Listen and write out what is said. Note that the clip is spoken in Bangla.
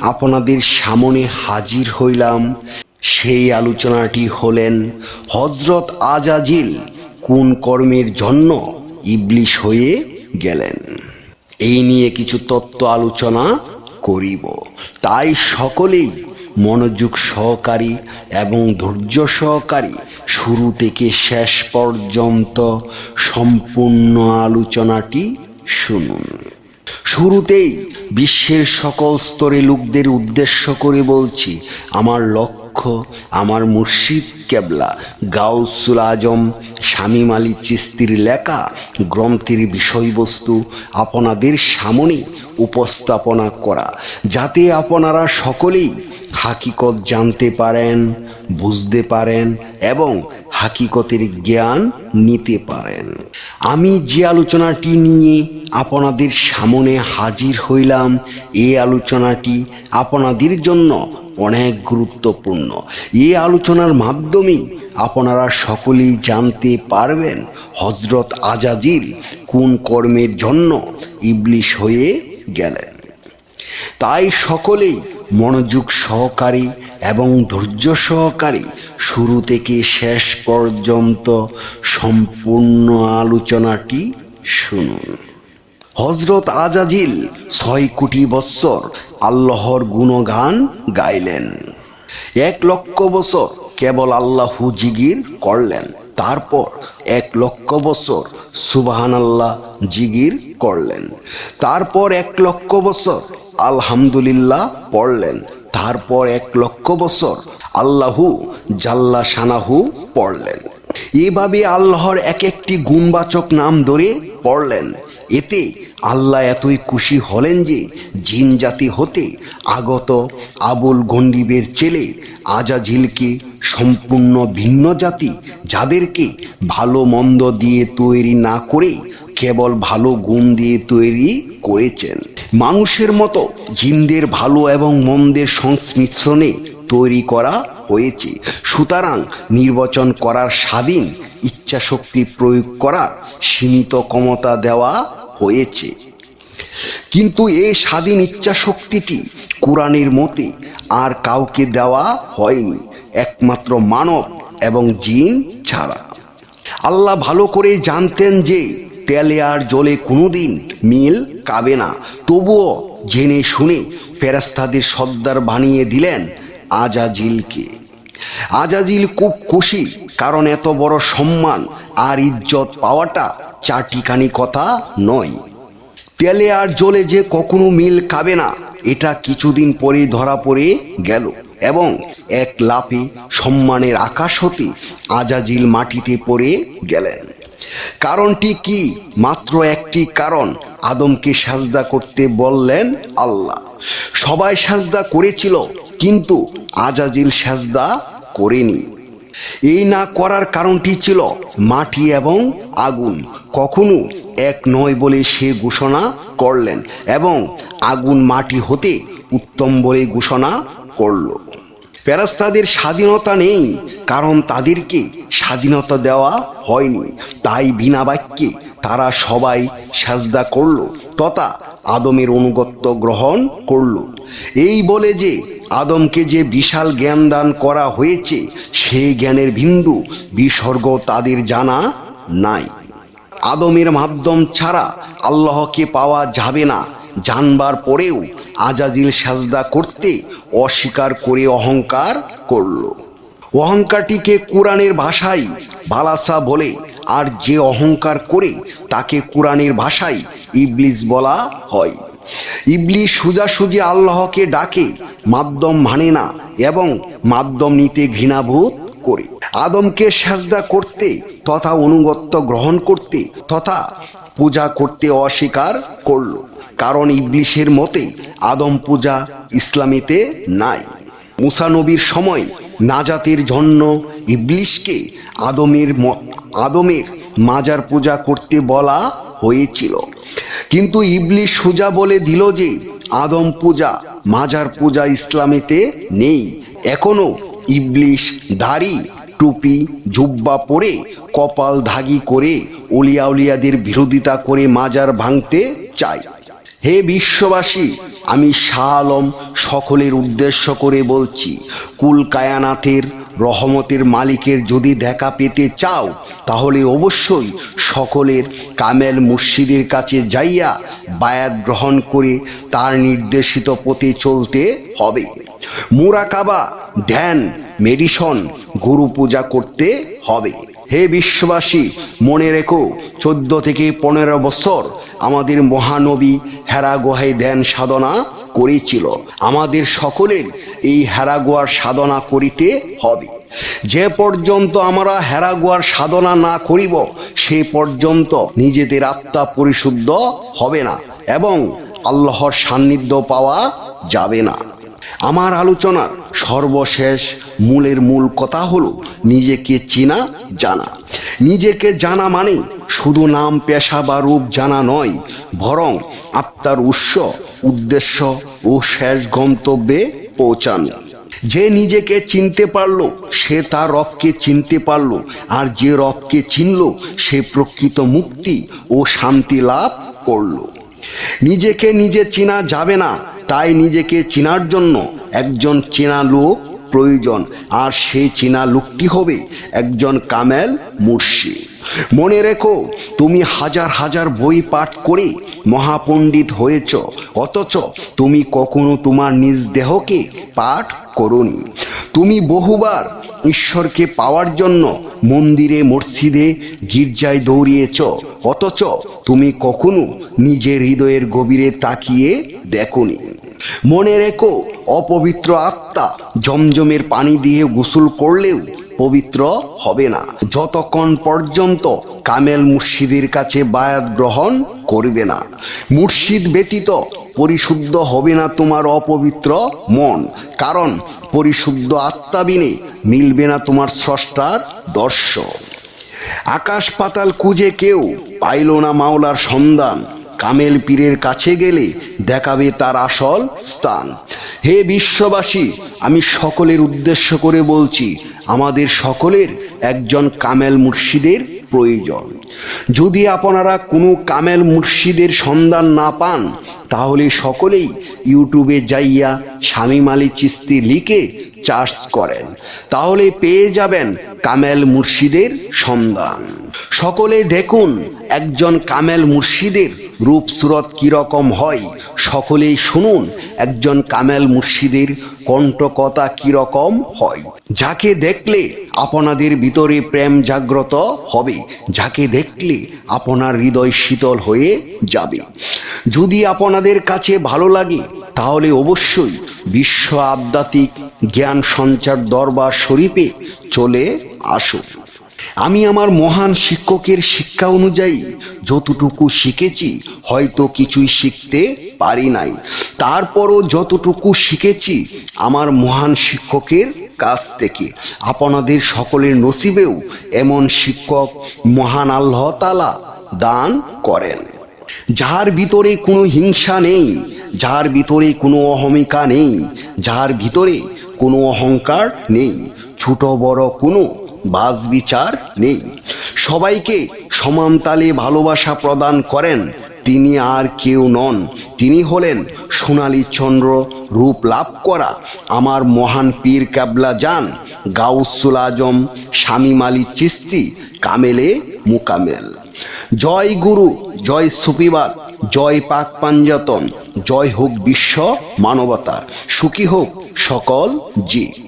আপনাদের সামনে হাজির হইলাম। সেই আলোচনাটি হলেন হজরত আজাজিল কোন কর্মের জন্য ইবলিশ হয়ে গেলেন? এই নিয়ে কিছু তত্ত্ব আলোচনা করিব। তাই সকলেই মনোযোগ সহকারী এবং ধৈর্য সহকারী শুরু থেকে শেষ পর্যন্ত সম্পূর্ণ আলোচনাটি শুনুন। শুরুতেই বিশ্বের সকল স্তরে লোকদের উদ্দেশ্য করে বলছি, আমার লক্ষ্য, আমার মুর্শিদ কেবলা, গাউসুল আজম, শামীম আলী চিস্তির লেখা, গ্রন্থের বিষয়বস্তু আপনাদের সামনে উপস্থাপনা করা, যাতে আপনারা সকলেই হাকিকত জানতে পারেন, বুঝতে পারেন এবং হাকিকতের জ্ঞান নিতে পারেন। আমি যে আলোচনাটি নিয়ে আপনাদের সামনে হাজির হইলাম, এই আলোচনাটি আপনাদের জন্য অনেক গুরুত্বপূর্ণ। এই আলোচনার মাধ্যমে আপনারা সকলেই জানতে পারবেন হজরত আজাজির কোন কর্মের জন্য ইবলিশ হয়ে গেলেন। তাই সকলেই মনোযোগ সহকারী এবং ধৈর্য সহকারী শুরু থেকে শেষ পর্যন্ত সম্পূর্ণ আলোচনাটি শুনুন। হজরত আজাজিল ছয় কোটি বৎসর আল্লাহর গুণগান গাইলেন। এক লক্ষ বছর কেবল আল্লাহু জিগির করলেন। তারপর এক লক্ষ বছর সুবাহান আল্লাহ জিগির করলেন। তারপর এক লক্ষ বছর আলহামদুলিল্লাহ পড়লেন। তারপর এক লক্ষ বছর আল্লাহু জাল্লা সানাহু পড়লেন। এভাবে আল্লাহর এক একটি গুণবাচক নাম ধরে পড়লেন। এতে আল্লাহ এতই খুশি হলেন যে জিন জাতি হতে আগত আবুল গন্ডিবের ছেলে আজাঝিলকে সম্পূর্ণ ভিন্ন জাতি যাদেরকে ভালো মন্দ দিয়ে তৈরি না করে কেবল ভালো গুণ দিয়ে তৈরি করেছেন। মানুষের মতো জিনদের ভালো এবং মন্দের সংমিশ্রণে তৈরি করা হয়েছে। সুতরাং নির্বাচন করার স্বাধীন ইচ্ছা শক্তি প্রয়োগ করার সীমিত ক্ষমতা দেওয়া হয়েছে। কিন্তু এই স্বাধীন ইচ্ছা শক্তিটি কোরআনের মতে আর কাউকে দেওয়া হয়নি, একমাত্র মানব এবং জিন ছাড়া। আল্লাহ ভালো করে জানতেন যে তেলে আর জলে কোনোদিন মিল কাবে না। তবুও জেনে শুনে ফেরাস্তাদের সর্দার বানিয়ে দিলেন আজাজিলকে। আজাজিল খুব খুশি, কারণ এত বড় সম্মান আর ইজ্জত পাওয়াটা চাটিখানি কথা নয়। তেলে আর জলে যে কখনো মিল খাবে না, এটা কিছুদিন পরেই ধরা পড়ে গেল এবং এক লাফে সম্মানের আকাশ হতে আজাজিল মাটিতে পড়ে গেলেন। কারণটি কি? মাত্র একটি কারণ। আদমকে সাজদা করতে বললেন আল্লাহ। সবাই সাজদা করেছিল, কিন্তু আজাজিল সাজদা করেনি। এই না করার কারণটি ছিল মাটি এবং আগুন। কখনো এক নয় বলে সে ঘোষণা করলেন এবং আগুন মাটি হতে উত্তম বলে ঘোষণা করল। প্যারাস্তাদের স্বাধীনতা নেই কারণ তাদেরকে স্বাধীনতা দেওয়া হয়নি। তাই বিনা বাক্যে তারা সবাই সাজদা করল তথা আদমের অনুগত্য গ্রহণ করল। এই বলে যে আদমকে যে বিশাল জ্ঞান দান করা হয়েছে, সেই জ্ঞানের বিন্দু বিসর্গ তাদের জানা নাই। আদমের মাধ্যম ছাড়া আল্লাহকে পাওয়া যাবে না। জানবার পরেও আজাজিল সাজদা করতে অস্বীকার করে অহংকার করল। অহংকারটিকে কোরআনের ভাষায় বালাসা বলে, আর যে অহংকার করে তাকে কোরআনের ভাষায় ইবলিস বলা হয়। ইবলিস সোজাসুজি আল্লাহকে ডাকে, মাধ্যম মানে না, এবং মাধ্যম নিতে ঘৃণাবোধ করে। আদমকে সাজদা করতে তথা অনুগত্য গ্রহণ করতে তথা পূজা করতে অস্বীকার করল, কারণ ইবলিশের মতে আদম পূজা ইসলামেতে নাই। মুসা নবীর সময় নাজাতের জন্য ইবলিশকে আদমের আদমের মাজার পূজা করতে বলা হয়েছিল। কিন্তু ইবলিশ সোজা বলে দিল যে, আদম পূজা, মাজার পূজা ইসলামেতে নেই। এখনও ইবলিশ দাড়ি, টুপি, জুব্বা পরে কপাল ধাগি করে উলিয়া উলিয়াদের বিরোধিতা করে মাজার ভাঙতে চায়। হে বিশ্ববাসী আমি শাহ আলম সকলের উদ্দেশ্য করে বলছি, কুল কায়ানাথের রহমতের মালিকের যদি দেখা পেতে চাও, তাহলে অবশ্যই সকলের কামেল মুর্শিদের কাছে যাইয়া বায়াত গ্রহণ করে তার নির্দেশিত পথে চলতে হবে। মুরাকাবা, ধ্যান, মেডিসন গুরু পূজা করতে হবে। হে বিশ্ববাসী, মনে রেখো, চোদ্দ থেকে পনেরো বছর আমাদের মহানবী হেরা গুহায় ধ্যান সাধনা করেছিল। আমাদের সকলের এই হেরাগোয়ার সাধনা করিতে হবে। যে পর্যন্ত আমরা হেরাগোয়ার সাধনা না করিব, সে পর্যন্ত নিজেদের আত্মা পরিশুদ্ধ হবে না এবং আল্লাহর সান্নিধ্য পাওয়া যাবে না। আমার আলোচনার সর্বশেষ মূলের মূল কথা হলো নিজেকে চেনা, জানা। নিজেকে জানা মানে শুধু নাম, পেশা বা রূপ জানা নয়, বরং আত্মার উৎস, উদ্দেশ্য ও শেষ গন্তব্যে পৌঁছানো। যে নিজেকে চিনতে পারল, সে তার রবকে চিনতে পারল, আর যে রবকে চিনল, সে প্রকৃত মুক্তি ও শান্তি লাভ করল। নিজেকে নিজে চেনা যাবে না, তাই নিজেকে চিনার জন্য একজন চেনা লোক প্রয়োজন, আর সেই চেনা লোকটি হবে একজন কামেল মুর্শি। মনে রেখো, তুমি হাজার হাজার বই পাঠ করে মহাপণ্ডিত হয়েছ, অথচ তুমি কখনো তোমার নিজ দেহকে পাঠ করনি। তুমি বহুবার ঈশ্বরকে পাওয়ার জন্য মন্দিরে, মসজিদে গির্জায় দৌড়িয়েছ, অথচ তুমি কখনো নিজের হৃদয়ের গভীরে তাকিয়ে দেখনি। মনে রেখো, অপবিত্র আত্মা জমজমের পানি দিয়ে গোসল করলেও পবিত্র হবে না। যতক্ষণ পর্যন্ত কামেল মুর্শিদের কাছে বায়াত গ্রহণ করবে না। মুর্শিদ ব্যতীত পরিশুদ্ধ হবে না তোমার অপবিত্র মন, কারণ পরিশুদ্ধ আত্মা বিনে মিলবে না তোমার স্রষ্টার দর্শন। আকাশ পাতাল খুঁজে কেউ পাইল না মাওলার সন্ধান কামেল পীরের কাছে গেলে দেখাবে তার আসল স্থান। হে বিশ্ববাসী, আমি সকলের উদ্দেশ্য করে বলছি, আমাদের সকলের একজন কামেল মুর্শিদের প্রয়োজন। যদি আপনারা কোনো কামেল মুর্শিদের সন্ধান না পান, তাহলে সকলেই ইউটিউবে যাইয়া স্বামী মালি চিস্তি লিখে চার্জ করেন। তাহলে পেয়ে যাবেন কামেল মুর্শিদের সন্ধান। সকলে দেখুন, একজন কামেল মুর্শিদের রূপ সুরত কীরকম হয়, সকলেই শুনুন, একজন কামেল মুর্শিদের কণ্ঠকথা কীরকম হয়। যাকে দেখলে আপনাদের ভিতরে প্রেম জাগ্রত হবে, যাকে দেখলে আপনার হৃদয় শীতল হয়ে যাবে। যদি আপনাদের কাছে ভালো লাগে, তাহলে অবশ্যই বিশ্ব আধ্যাত্মিক জ্ঞান সঞ্চার দরবার শরীফে চলে আসুন। আমি আমার মহান শিক্ষকের শিক্ষা অনুযায়ী যতটুকু শিখেছি, হয়তো কিছুই শিখতে পারি নাই। তারপরও যতটুকু শিখেছি আমার মহান শিক্ষকের কাছ থেকে। আপনাদের সকলের নসিবেও এমন শিক্ষক মহান আল্লাহ তালা দান করেন। যার ভিতরে কোনো হিংসা নেই, যার ভিতরে কোনো অহমিকা নেই, যার ভিতরে কোনো অহংকার নেই। ছোট বড় কোনো বাজ বিচার নেই। সবাইকে সমান তালে ভালোবাসা প্রদান করেন। তিনি আর কেউ নন। তিনি হলেন সোনালী চন্দ্র রূপ লাভ করা। আমার মহান পীর কাবলা যান, গাউসুল আজম, শামিম আলী চিস্তি, কামেলে মুকামেল। জয় গুরু, জয় সুপিবাদ জয় পাক পাঞ্জাতন, জয় হোক বিশ্ব মানবতা। সুখী হোক সকল জীব।